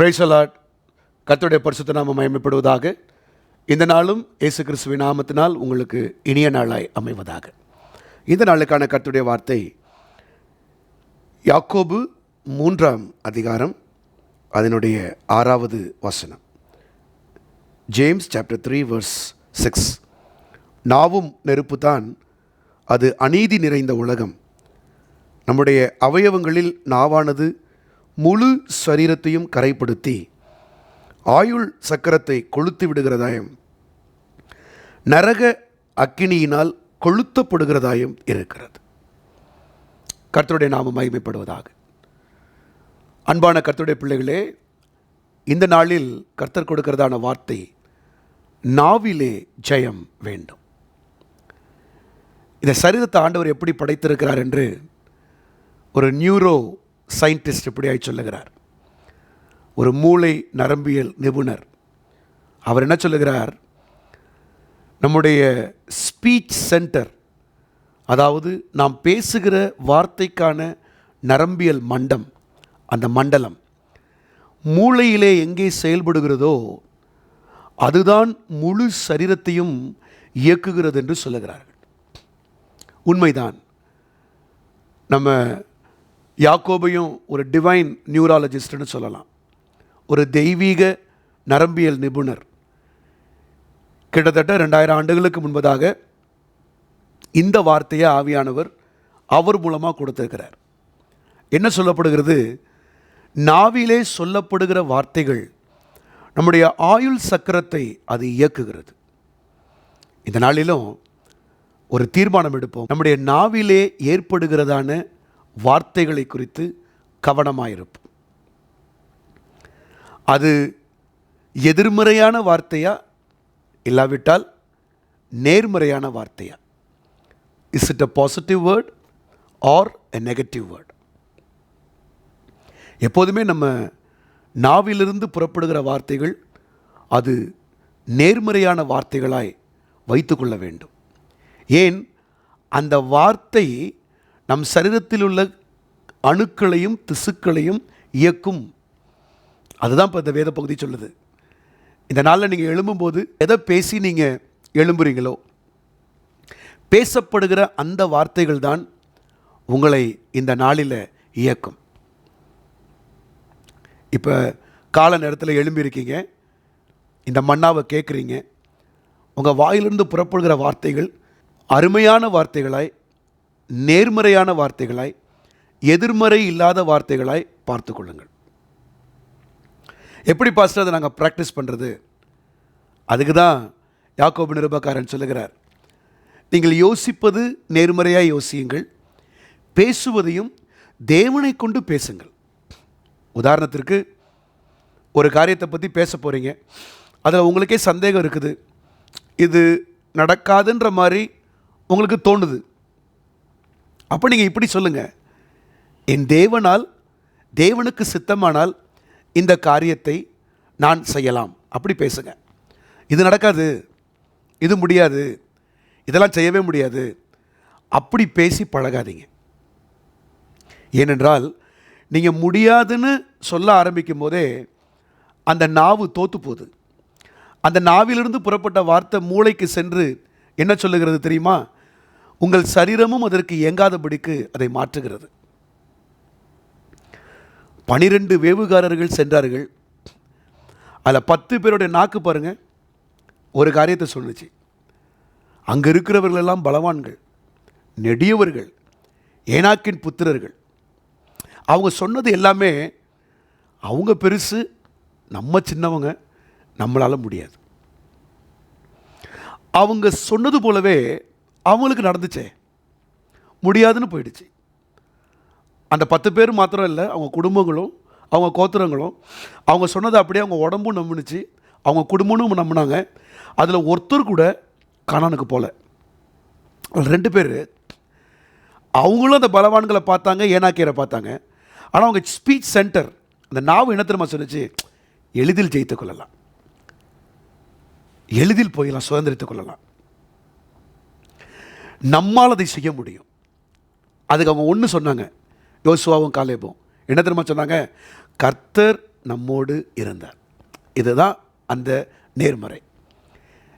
பிரைசலாட் கத்துடைய பரிசுத்த நாம மயமைப்படுவதாக இந்த நாளும் இயேசு கிறிஸ்துவின் நாமத்தினால் உங்களுக்கு இனிய நாளாய் அமைவதாக. இந்த நாளுக்கான கத்துடைய வார்த்தை யாக்கோபு மூன்றாம் அதிகாரம் அதனுடைய ஆறாவது வசனம். James chapter three verse six நாவும் நெருப்புதான் அது அநீதி நிறைந்த உலகம். நம்முடைய அவயவங்களில் நாவானது முழு சரீரத்தையும் கரைப்படுத்தி ஆயுள் சக்கரத்தை கொளுத்து விடுகிறதாயும் நரக அக்கினியினால் கொளுத்தப்படுகிறதாயும் இருக்கிறது. கர்த்தருடைய நாம மகிமைப்படுவதாக. அன்பான கர்த்தருடைய பிள்ளைகளே இந்த நாளில் கர்த்தர் கொடுக்கிறதான வார்த்தை நாவிலே ஜெயம் வேண்டும். இந்த சரீரத்தை ஆண்டவர் எப்படி படைத்திருக்கிறார் என்று ஒரு நியூரோ சயின்டிஸ்ட் இப்படியாய் சொல்லுகிறார். ஒரு மூளை நரம்பியல் நிபுணர். அவர் என்ன சொல்லுகிறார்? நம்முடைய ஸ்பீச் சென்டர் அதாவது நாம் பேசுகிற வார்த்தைக்கான நரம்பியல் மண்டம் அந்த மண்டலம் மூளையிலே எங்கே செயல்படுகிறதோ அதுதான் முழு சரீரத்தையும் இயக்குகிறது என்று சொல்லுகிறார்கள். உண்மைதான். நம்ம யாக்கோபையும் ஒரு டிவைன் நியூராலஜிஸ்ட்னு சொல்லலாம். ஒரு தெய்வீக நரம்பியல் நிபுணர். கிட்டத்தட்ட ரெண்டாயிரம் ஆண்டுகளுக்கு முன்பதாக இந்த வார்த்தையை ஆவியானவர் அவர் மூலமாக கொடுத்திருக்கிறார். என்ன சொல்லப்படுகிறது? நாவிலே சொல்லப்படுகிற வார்த்தைகள் நம்முடைய ஆயுள் சக்கரத்தை அது இயக்குகிறது. இந்த நாளிலும் ஒரு தீர்மானம் எடுப்போம். நம்முடைய நாவிலே ஏற்படுகிறதான வார்த்தைகளை குறித்து கவனமாயிருப்போம். அது எதிர்மறையான வார்த்தையா? இல்லாவிட்டால் நேர்மறையான வார்த்தையா? Is it a positive word or a negative word எப்போதுமே நம்ம நாவிலிருந்து புறப்படுகிற வார்த்தைகள் அது நேர்மறையான வார்த்தைகளாய் வைத்துக்கொள்ள வேண்டும். ஏன்? அந்த வார்த்தை நம் சரீரத்தில் உள்ள அணுக்களையும் திசுக்களையும் இயக்கும். அதுதான் இப்போ இந்த வேத பகுதி சொல்லுது. இந்த நாளில் நீங்கள் எழும்பும்போது எதை பேசி நீங்கள் எழும்புறீங்களோ பேசப்படுகிற அந்த வார்த்தைகள் தான் உங்களை இந்த நாளில் இயக்கும். இப்போ கால நேரத்தில் எழும்பியிருக்கீங்க இந்த மண்ணாவை கேட்குறீங்க உங்கள் வாயிலிருந்து புறப்படுகிற வார்த்தைகள் அருமையான வார்த்தைகளாய் நேர்மறையான வார்த்தைகளாய் எதிர்மறை இல்லாத வார்த்தைகளாய் பார்த்து கொள்ளுங்கள். எப்படி பாஸ்டர் அதை நாங்கள் ப்ராக்டிஸ் பண்ணுறது அதுக்கு தான் யாக்கோபு நிருபக்காரன் சொல்லுகிறார். நீங்கள் யோசிப்பது நேர்மறையாக யோசியுங்கள் பேசுவதையும் தேவனை கொண்டு பேசுங்கள். உதாரணத்திற்கு ஒரு காரியத்தை பற்றி பேச போகிறீங்க அதில் உங்களுக்கே சந்தேகம் இருக்குது இது நடக்காதுன்ற மாதிரி உங்களுக்கு தோணுது. அப்போ நீங்கள் இப்படி சொல்லுங்கள் என் தேவனால் தேவனுக்கு சித்தமானால் இந்த காரியத்தை நான் செய்யலாம். அப்படி பேசுங்க. இது நடக்காது. இது முடியாது. இதெல்லாம் செய்யவே முடியாது. அப்படி பேசி பழகாதீங்க. ஏனென்றால் நீங்கள் முடியாதுன்னு சொல்ல ஆரம்பிக்கும் போதே அந்த நாவு தோத்து போகுது. அந்த நாவிலிருந்து புறப்பட்ட வார்த்தை மூளைக்கு சென்று என்ன சொல்லுகிறது தெரியுமா? உங்கள் சரீரமும் அதற்கு இயங்காதபடிக்கு அதை மாற்றுகிறது. பனிரெண்டு வேவுகாரர்கள் சென்றார்கள். அதில் பத்து பேருடைய நாக்கு பாருங்க. ஒரு காரியத்தை சொல்லுச்சு. அங்கே இருக்கிறவர்கள் எல்லாம் பலவான்கள் நெடியவர்கள் ஏனாக்கின் புத்திரர்கள். அவங்க சொன்னது எல்லாமே அவங்க பெருசு நம்ம சின்னவங்க நம்மளால் முடியாது. அவங்க சொன்னது போலவே அவங்களுக்கு நடந்துச்சே. முடியாதுன்னு போயிடுச்சு. அந்த பத்து பேர் மாத்திரம் இல்லை அவங்க குடும்பங்களும் அவங்க கோத்திரங்களும் அவங்க சொன்னதை அப்படியே அவங்க உடம்பும் நம்பினுச்சு. அவங்க குடும்பமும் நம்பினாங்க. அதில் ஒருத்தர் கூட காணானுக்கு போல. ரெண்டு பேர். அவங்களும் அந்த பலவான்களை பார்த்தாங்க ஏனாக்கீரை பார்த்தாங்க. ஆனால் அவங்க ஸ்பீச் சென்டர் அந்த நாவு என்ன சொல்லிச்சு எளிதில் ஜெயித்துக் கொள்ளலாம். எளிதில் போயிடலாம் சுதந்திரித்துக் கொள்ளலாம். நம்மால் அதை செய்ய முடியும். அதுக்கு அவங்க ஒன்று சொன்னாங்க. யோசுவாவும் காலேபும். என்ன தெரியுமா சொன்னாங்க? கர்த்தர் நம்மோடு இருந்தார். இதுதான் அந்த நேர்மறை.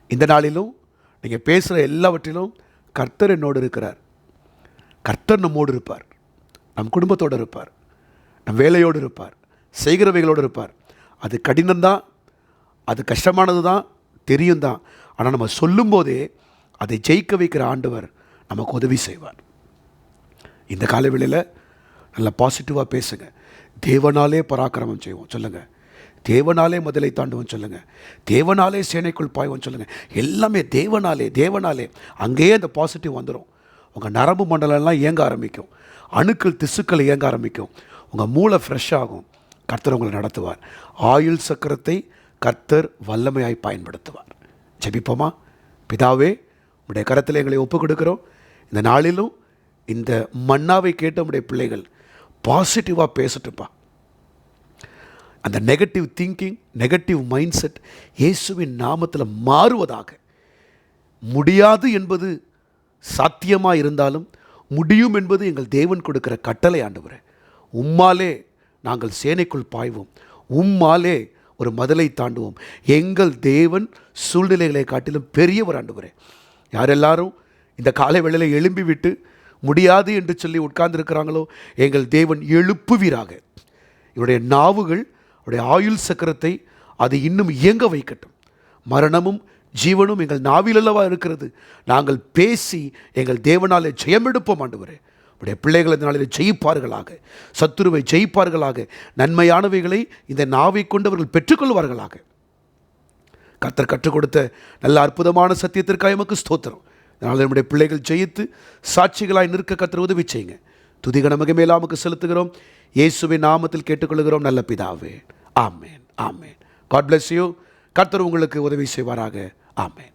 இந்த நாளிலும் நீங்கள் பேசுகிற எல்லாவற்றிலும் கர்த்தர் என்னோடு இருக்கிறார். கர்த்தர் நம்மோடு இருப்பார். நம் குடும்பத்தோடு இருப்பார். நம் வேலையோடு இருப்பார். செய்கிறவைகளோடு இருப்பார். அது கடினம்தான். அது கஷ்டமானது தான் தெரியும் தான் ஆனால் நம்ம சொல்லும்போதே அதை ஜெயிக்க வைக்கிற ஆண்டவர் நமக்கு உதவி செய்வார். இந்த காலவெளியில் நல்லா பாசிட்டிவாக பேசுங்க. தேவனாலே பராக்கிரமம் செய்வோம் சொல்லுங்கள் தேவனாலே முதலை தாண்டுவோம் சொல்லுங்கள் தேவனாலே சேனைக்குள் பாய்வோம் சொல்லுங்கள் எல்லாமே தேவனாலே தேவனாலே. அங்கேயே அந்த பாசிட்டிவ் வந்துடும் உங்கள் நரம்பு மண்டலம்லாம் இயங்க ஆரம்பிக்கும். அணுக்கள் திசுக்கள் இயங்க ஆரம்பிக்கும். உங்கள் மூளை ஃப்ரெஷ் ஆகும். கர்த்தர் உங்களை நடத்துவார். ஆயுள் சக்கரத்தை கர்த்தர் வல்லமையாய் பயன்படுத்துவார். ஜெபிப்போமா? பிதாவே உடைய கரத்தில் எங்களை ஒப்புக் கொடுக்கிறோம் இந்த நாளிலும் இந்த மன்னாவை கேட்ட நம்முடைய பிள்ளைகள் பாசிட்டிவாக பேசட்டுப்பா அந்த negative thinking negative mind set இயேசுவின் நாமத்தில் மாறுவதாக. முடியாது என்பது சாத்தியமாக இருந்தாலும் முடியும் என்பது எங்கள் தேவன் கொடுக்கிற கட்டளை ஆண்டவர். உம்மாலே நாங்கள் சேனைக்குள் பாய்வோம். உம்மாலே ஒரு மதலை தாண்டுவோம். எங்கள் தேவன் சூழ்நிலைகளை காட்டிலும் பெரியவர் ஆண்டவர். யார் எல்லாரும் இந்த காலை வேளையில் எழும்பி விட்டு முடியாது என்று சொல்லி உட்கார்ந்துருக்கிறாங்களோ? எங்கள் தேவன் எழுப்புவீராக. இவருடைய நாவுகள் அவருடைய ஆயுள் சக்கரத்தை அது இன்னும் இயங்க வைக்கட்டும். மரணமும் ஜீவனும் எங்கள் நாவிலல்லவா இருக்கிறது. நாங்கள் பேசி எங்கள் தேவனாலே ஜெயமெடுப்போம் ஆண்டுவரே. உடைய பிள்ளைகள் இந்த நாளில் ஜெயிப்பார்களாக. சத்துருவை ஜெயிப்பார்களாக. நன்மையானவைகளை இந்த நாவை கொண்டு அவர்கள் பெற்றுக்கொள்வார்களாக. கத்தர் கற்றுக் கொடுத்த நல்ல அற்புதமான சத்தியத்திற்காக எமக்கு ஸ்தோத்திரம். அதனால் நம்முடைய பிள்ளைகள் ஜெயித்து சாட்சிகளாய் நிற்க கத்திர உதவி செய்யுங்க. துதிக நமக்கு மேலாமுக்கு செலுத்துகிறோம். இயேசுவின் நாமத்தில் கேட்டுக்கொள்கிறோம். நல்ல பிதாவே. ஆமேன். ஆமேன். காட் பிளஸ் யூ கர்த்தர் உங்களுக்கு உதவி செய்வாராக. ஆமேன்.